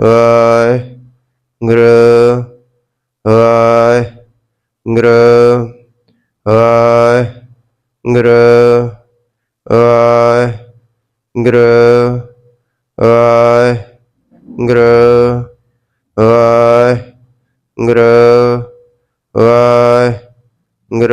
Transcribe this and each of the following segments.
ਆਇ ਗ੍ਰ ਆਇ ਗ੍ਰ ਆਇ ਗ੍ਰ ਆਇ ਗ੍ਰ ਆਇ ਗ੍ਰ ਆਇ ਗ੍ਰ ਆਇ ਗ੍ਰ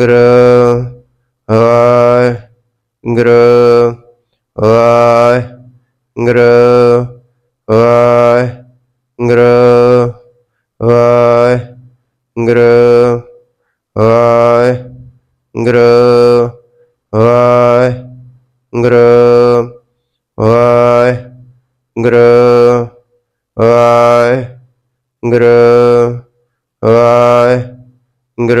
ਗ੍ਰ ਗ੍ਰ ਵਾਇ ਗ੍ਰ ਵਾਇ ਗਾਇ ਗ੍ਰ ਵਾਈ ਗ੍ਰ ਵਾਇ ਗ੍ਰ ਵਾਇ ਗ੍ਰ ਵਾਹਿਗੁਰੂ ਗ੍ਰ ਵਾਇ ਗ੍ਰ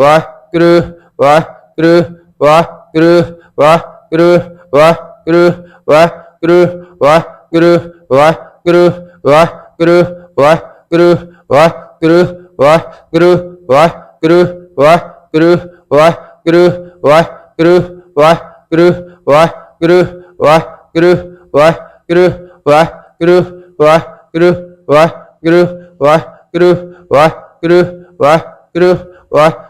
ਵਾਹਿਗੁਰੂ ਵਾਹਿਗੁਰੂ ਵਾਹਿਗੁਰੂ ਵਾਹਿਗੁਰੂ ਵਾਹਿਗੁਰੂ ਵਾਹਿਗੁਰੂ ਵਾਹਿਗੁਰੂ ਵਾਹਿਗੁਰੂ ਵਾਹਿਗੁਰੂ ਵਾਹਿਗੁਰੂ ਵਾਹਿਗੁਰੂ ਵਾਹਿਗੁਰੂ ਵਾਹਿਗੁਰੂ ਵਾਹਿਗੁਰੂ ਵਾਹਿਗੁਰੂ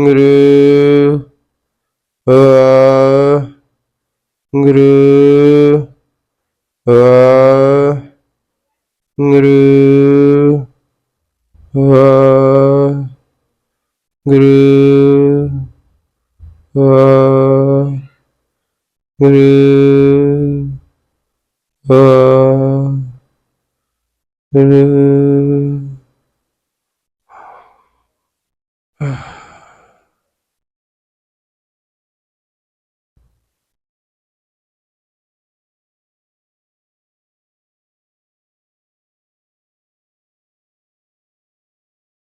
ഗുരു ഗുരു ഗുരു ഗുരു ഗുരു ഗുരു